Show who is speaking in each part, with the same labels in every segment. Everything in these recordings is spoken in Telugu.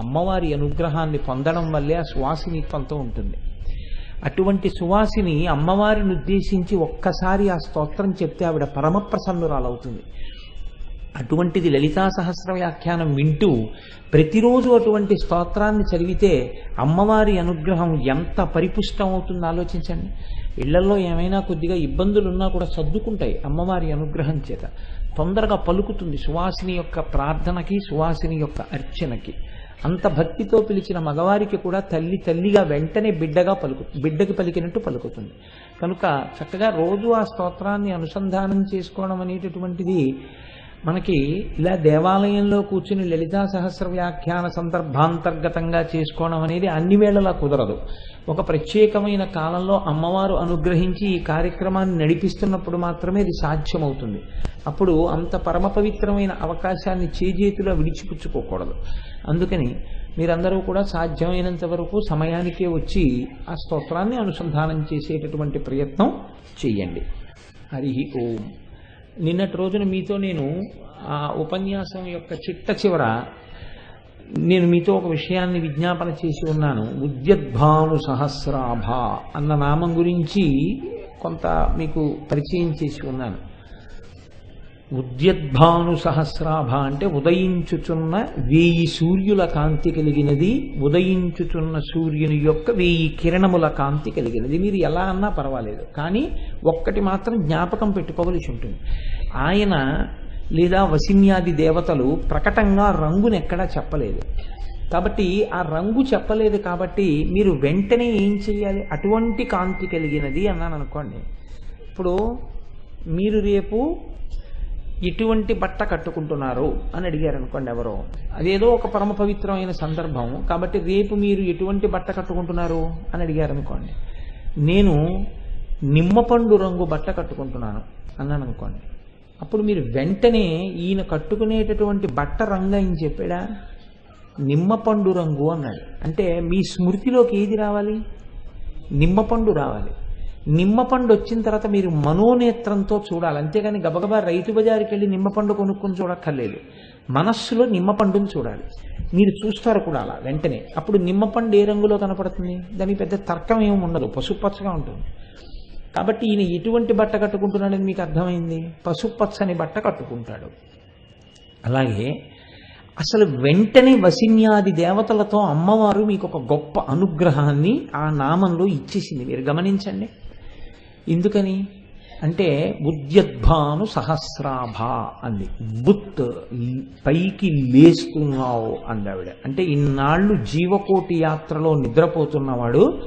Speaker 1: అమ్మవారి అనుగ్రహాన్ని పొందడం వల్లే ఆ సువాసినిత్వంతో ఉంటుంది. అటువంటి సువాసిని అమ్మవారిని ఉద్దేశించి ఒక్కసారి ఆ స్తోత్రం చెప్తే ఆవిడ పరమప్రసన్నురాలవుతుంది. అటువంటిది లలితా సహస్ర వ్యాఖ్యానం వింటూ ప్రతిరోజు అటువంటి స్తోత్రాన్ని చదివితే అమ్మవారి అనుగ్రహం ఎంత పరిపుష్టం అవుతుందో ఆలోచించండి. ఇళ్ళలో ఏమైనా కొద్దిగా ఇబ్బందులు ఉన్నా కూడా సర్దుకుంటాయి అమ్మవారి అనుగ్రహం చేత. తొందరగా పలుకుతుంది సువాసిని యొక్క ప్రార్థనకి సువాసిని యొక్క అర్చనకి. అంత భక్తితో పిలిచిన మగవారికి కూడా తల్లి తల్లిగా వెంటనే బిడ్డగా పలుకు బిడ్డకి పలికినట్టు పలుకుతుంది. కనుక చక్కగా రోజు ఆ స్తోత్రాన్ని అనుసంధానం చేసుకోవడం అనేటటువంటిది మనకి ఇలా దేవాలయంలో కూర్చుని లలితా సహస్ర వ్యాఖ్యాన సందర్భాంతర్గతంగా చేసుకోవడం అనేది అన్ని వేళలా కుదరదు. ఒక ప్రత్యేకమైన కాలంలో అమ్మవారు అనుగ్రహించి ఈ కార్యక్రమాన్ని నడిపిస్తున్నప్పుడు మాత్రమే ఇది సాధ్యమవుతుంది. అప్పుడు అంత పరమ పవిత్రమైన అవకాశాన్ని చేజేతిలో విడిచిపుచ్చుకోకూడదు. అందుకని మీరందరూ కూడా సాధ్యమైనంత వరకు సమయానికే వచ్చి ఆ స్తోత్రాన్ని అనుసంధానం చేసేటటువంటి ప్రయత్నం చేయండి. హరి ఓం. నిన్నటి రోజున మీతో నేను ఆ ఉపన్యాసం యొక్క చిట్ట చివర నేను మీతో ఒక విషయాన్ని విజ్ఞాపన చేసి ఉన్నాను. ఉద్యద్భాను సహస్రాభ అన్న నామం గురించి కొంత మీకు పరిచయం చేసి ఉన్నాను. ఉద్యద్భాను సహస్రాభ అంటే ఉదయించుచున్న వేయి సూర్యుల కాంతి కలిగినది ఉదయించుచున్న సూర్యుని యొక్క వేయి కిరణముల కాంతి కలిగినది. మీరు ఎలా అన్నా పర్వాలేదు కానీ ఒక్కటి మాత్రం జ్ఞాపకం పెట్టుకోవలసి ఉంటుంది. ఆయన లేదా వసిన్యాది దేవతలు ప్రకటంగా రంగును ఎక్కడా చెప్పలేదు. కాబట్టి ఆ రంగు చెప్పలేదు కాబట్టి మీరు వెంటనే ఏం చేయాలి అటువంటి కాంతి కలిగినది అన్నాను అనుకోండి ఇప్పుడు మీరు రేపు ఎటువంటి బట్ట కట్టుకుంటున్నారు అని అడిగారు అనుకోండి ఎవరో. అదేదో ఒక పరమ పవిత్రమైన సందర్భం. కాబట్టి రేపు మీరు ఎటువంటి బట్ట కట్టుకుంటున్నారు అని అడిగారు అనుకోండి నేను నిమ్మపండు రంగు బట్ట కట్టుకుంటున్నాను అన్నాను అనుకోండి అప్పుడు మీరు వెంటనే ఈయన కట్టుకునేటటువంటి బట్ట రంగు అని చెప్పాడా? నిమ్మపండు రంగు అన్నాడు. అంటే మీ స్మృతిలోకి ఏది రావాలి? నిమ్మపండు రావాలి. నిమ్మపండు వచ్చిన తర్వాత మీరు మనోనేత్రంతో చూడాలి. అంతేగాని గబగబా రైతు బజారుకి వెళ్ళి నిమ్మపండు కొనుక్కొని చూడక్కర్లేదు. మనస్సులో నిమ్మపండుని చూడాలి. మీరు చూస్తారు కూడా అలా వెంటనే. అప్పుడు నిమ్మపండు ఏ రంగులో కనపడుతుంది? దానికి పెద్ద తర్కం ఏమి ఉండదు. పసుపచ్చగా ఉంటుంది. కాబట్టి ఈయన ఎటువంటి బట్ట కట్టుకుంటున్నాడని మీకు అర్థమైంది? పసుపచ్చని బట్ట కట్టుకుంటాడు. అలాగే అసలు వెంటనే వసిన్యాది దేవతలతో అమ్మవారు మీకు ఒక గొప్ప అనుగ్రహాన్ని ఆ నామంలో ఇచ్చేసింది. మీరు గమనించండి. ఎందుకని? అంటే ఉద్యద్భాను సహస్రాభ అంది. బుత్ పైకి లేస్తున్నావు అందావిడ. అంటే ఇన్నాళ్ళు జీవకోటి యాత్రలో నిద్రపోతున్నవాడు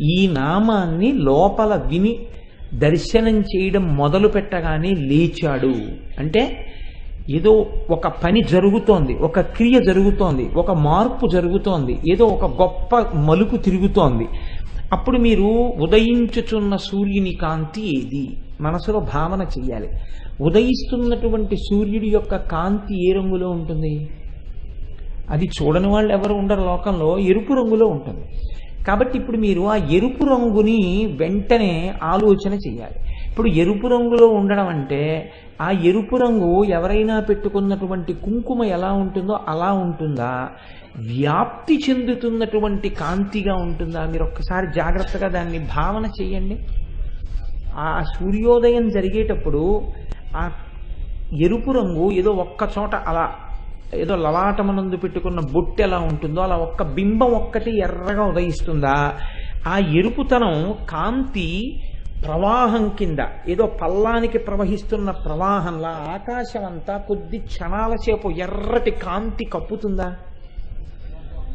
Speaker 1: ఈ నామాన్ని లోపల విని దర్శనం చేయడం మొదలు పెట్టగానే లేచాడు. అంటే ఏదో ఒక పని జరుగుతోంది ఒక క్రియ జరుగుతోంది ఒక మార్పు జరుగుతోంది ఏదో ఒక గొప్ప మలుపు తిరుగుతోంది. అప్పుడు మీరు ఉదయించుచున్న సూర్యుని కాంతి ఏది? మనసులో భావన చెయ్యాలి. ఉదయిస్తున్నటువంటి సూర్యుడి యొక్క కాంతి ఏ రంగులో ఉంటుంది? అది చూడని వాళ్ళు ఎవరు ఉండరు. లోకంలో ఎరుపు రంగులో ఉంటుంది. కాబట్టి ఇప్పుడు మీరు ఆ ఎరుపు రంగుని వెంటనే ఆలోచన చేయాలి ఇప్పుడు ఎరుపు రంగులో ఉండడం అంటే ఆ ఎరుపు రంగు ఎవరైనా పెట్టుకున్నటువంటి కుంకుమ ఎలా ఉంటుందో అలా ఉంటుందా? వ్యాప్తి చెందుతున్నటువంటి కాంతిగా ఉంటుందా? మీరు ఒక్కసారి జాగ్రత్తగా దాన్ని భావన చేయండి ఆ సూర్యోదయం జరిగేటప్పుడు ఆ ఎరుపు రంగు ఏదో ఒక్క చోట అలా ఏదో లలాటమనందు పెట్టుకున్న బొట్టు ఎలా ఉంటుందో అలా ఒక్క బింబం ఒక్కటి ఎర్రగా ఉదయిస్తుందా? ఆ ఎరుపుతనం కాంతి ప్రవాహం కింద ఏదో పల్లానికి ప్రవహిస్తున్న ప్రవాహంలా ఆకాశం అంతా కొద్ది క్షణాల సేపు ఎర్రటి కాంతి కప్పుతుందా?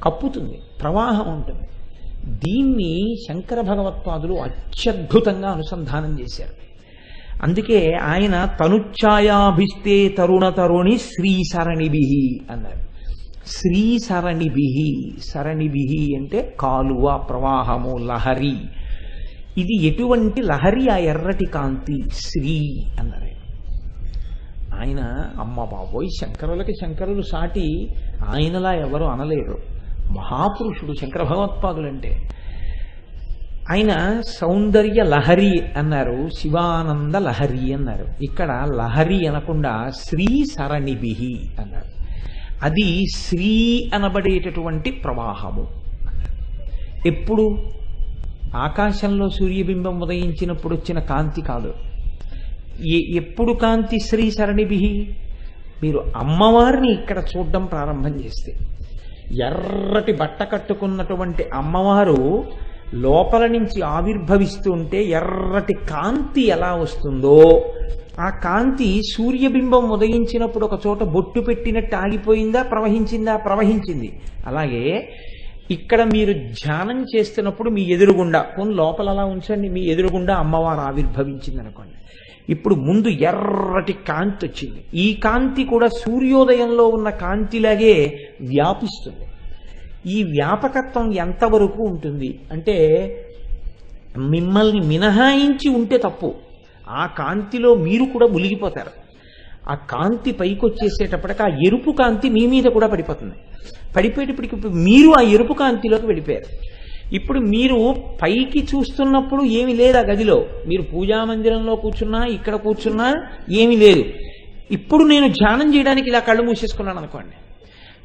Speaker 1: కప్పుతుంది ప్రవాహం ఉంటుంది. దీన్ని శంకర భగవత్పాదులు అత్యద్భుతంగా అనుసంధానం చేశారు. అందుకే ఆయన తనుఛాయాభిస్తే తరుణ తరుణి శ్రీసరణిభి అన్నారు. శ్రీ సరణిభి సరణిభి అంటే కాలువ ప్రవాహము లహరి. ఇది ఎటువంటి లహరి ఆ ఎర్రటి కాంతి? శ్రీ అన్నారు. ఆయన అమ్మ బాబోయ్ శంకరులకి శంకరులు సాటి ఆయనలా ఎవరు అనలేరు. మహాపురుషుడు శంకర భగవత్పాదులంటే. ఆయన సౌందర్య లహరి అన్నారు శివానంద లహరి అన్నారు. ఇక్కడ లహరి అనకుండా శ్రీ సరణిభి అన్నారు. అది శ్రీ అనబడేటటువంటి ప్రవాహము. ఎప్పుడు? ఆకాశంలో సూర్యబింబం ఉదయించినప్పుడు వచ్చిన కాంతి కాదు. ఎప్పుడు కాంతి శ్రీ సరణిభి మీరు అమ్మవారిని ఇక్కడ చూడడం ప్రారంభం చేస్తే. ఎర్రటి బట్ట కట్టుకున్నటువంటి అమ్మవారు లోపల నుంచి ఆవిర్భవిస్తూ ఉంటే ఎర్రటి కాంతి ఎలా వస్తుందో ఆ కాంతి సూర్యబింబం ఉదయించినప్పుడు ఒక చోట బొట్టు పెట్టినట్టు ఆగిపోయిందా ప్రవహించిందా? ప్రవహించింది. అలాగే ఇక్కడ మీరు ధ్యానం చేస్తున్నప్పుడు మీ ఎదురుగుండా కొన్ని లోపల అలా ఉంచండి మీ ఎదురుగుండా అమ్మవారు ఆవిర్భవించింది అనుకోండి. ఇప్పుడు ముందు ఎర్రటి కాంతి వచ్చింది. ఈ కాంతి కూడా సూర్యోదయంలో ఉన్న కాంతిలాగే వ్యాపిస్తుంది. ఈ వ్యాపకత్వం ఎంతవరకు ఉంటుంది? అంటే మిమ్మల్ని మినహాయించి ఉంటే తప్పు. ఆ కాంతిలో మీరు కూడా మునిగిపోతారు. ఆ కాంతి పైకి వచ్చేసేటప్పటికి ఆ ఎరుపు కాంతి మీ మీద కూడా పడిపోతుంది. పడిపోయేటప్పటికి మీరు ఆ ఎరుపు కాంతిలోకి వెళ్ళిపోయారు. ఇప్పుడు మీరు పైకి చూస్తున్నప్పుడు ఏమి లేదు ఆ గదిలో. మీరు పూజా మందిరంలో కూర్చున్నా ఇక్కడ కూర్చున్నా ఏమీ లేదు. ఇప్పుడు నేను ధ్యానం చేయడానికి ఇలా కళ్ళు మూసేసుకున్నాను అనుకోండి.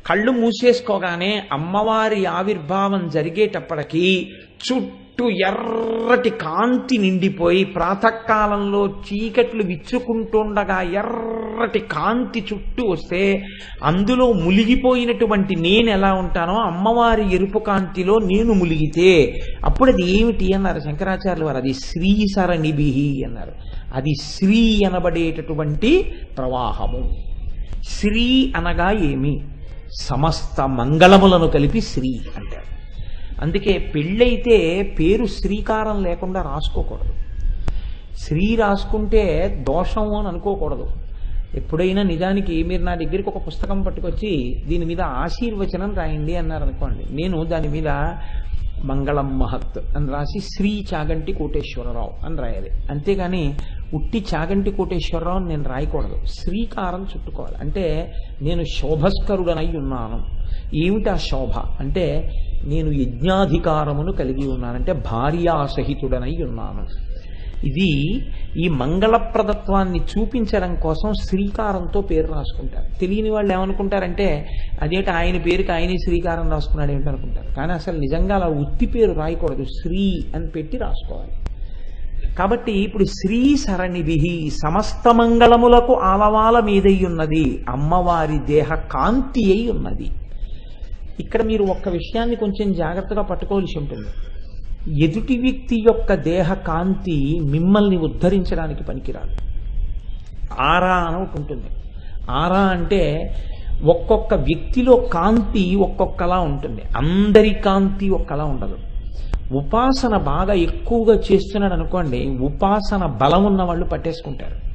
Speaker 1: కళ్ళు మూసేసుకోగానే అమ్మవారి ఆవిర్భావం జరిగేటప్పటికీ చుట్టూ చుట్టూ ఎర్రటి కాంతి నిండిపోయి ప్రాతకాలంలో చీకట్లు విచ్చుకుంటుండగా ఎర్రటి కాంతి చుట్టూ వస్తే అందులో ములిగిపోయినటువంటి నేను ఎలా ఉంటానో అమ్మవారి ఎరుపు కాంతిలో నేను ములిగితే అప్పుడు అది ఏమిటి అన్నారు శంకరాచార్యులు వారు. అది శ్రీ సరణిభి అన్నారు. అది శ్రీ అనబడేటటువంటి ప్రవాహము. శ్రీ అనగా ఏమి? సమస్త మంగళములను కలిపి శ్రీ అంటారు. అందుకే పెళ్ళైతే పేరు శ్రీకారం లేకుండా రాసుకోకూడదు. శ్రీ రాసుకుంటే దోషం అని అనుకోకూడదు. ఎప్పుడైనా నిజానికి మీరు నా దగ్గరికి ఒక పుస్తకం పట్టుకొచ్చి దీని మీద ఆశీర్వచనం రాయండి అన్నారు అనుకోండి. నేను దాని మీద మంగళం మహత్ అని రాసి శ్రీ చాగంటి కోటేశ్వరరావు అని రాయాలి. అంతేగాని ఉట్టి చాగంటి కోటేశ్వరరావు అని నేను రాయకూడదు. శ్రీకారం చుట్టుకోవాలి. అంటే నేను శోభస్కరుడనై ఉన్నాను ఏమిటి ఆ శోభ? అంటే నేను యజ్ఞాధికారమును కలిగి ఉన్నాను. అంటే భార్యాసహితుడనై ఉన్నాను ఇది ఈ మంగళప్రదత్వాన్ని చూపించడం కోసం శ్రీకారంతో పేరు రాసుకుంటారు. తెలియని వాళ్ళు ఏమనుకుంటారంటే అదేంటి ఆయన పేరుకి ఆయనే శ్రీకారం రాసుకున్నాడు ఏమిటనుకుంటారు. కానీ అసలు నిజంగా అలా ఉత్తి పేరు రాయకూడదు. శ్రీ అని పెట్టి రాసుకోవాలి. కాబట్టి ఇప్పుడు శ్రీ సరణిభి సమస్త మంగళములకు ఆలవాల మీదయ్యున్నది. ఉన్నది అమ్మవారి దేహ కాంతి అయి ఉన్నది. ఇక్కడ మీరు ఒక్క విషయాన్ని కొంచెం జాగ్రత్తగా పట్టుకోవాల్సి ఉంటుంది. ఎదుటి వ్యక్తి యొక్క దేహ కాంతి మిమ్మల్ని ఉద్ధరించడానికి పనికిరాదు. ఆరా అని ఒకటి ఉంటుంది. ఆరా అంటే ఒక్కొక్క వ్యక్తిలో కాంతి ఒక్కొక్కలా ఉంటుంది. అందరి కాంతి ఒక్కలా ఉండదు. ఉపాసన బాగా ఎక్కువగా చేస్తున్నాడు అనుకోండి ఉపాసన బలం ఉన్న వాళ్ళు పట్టేసుకుంటారు.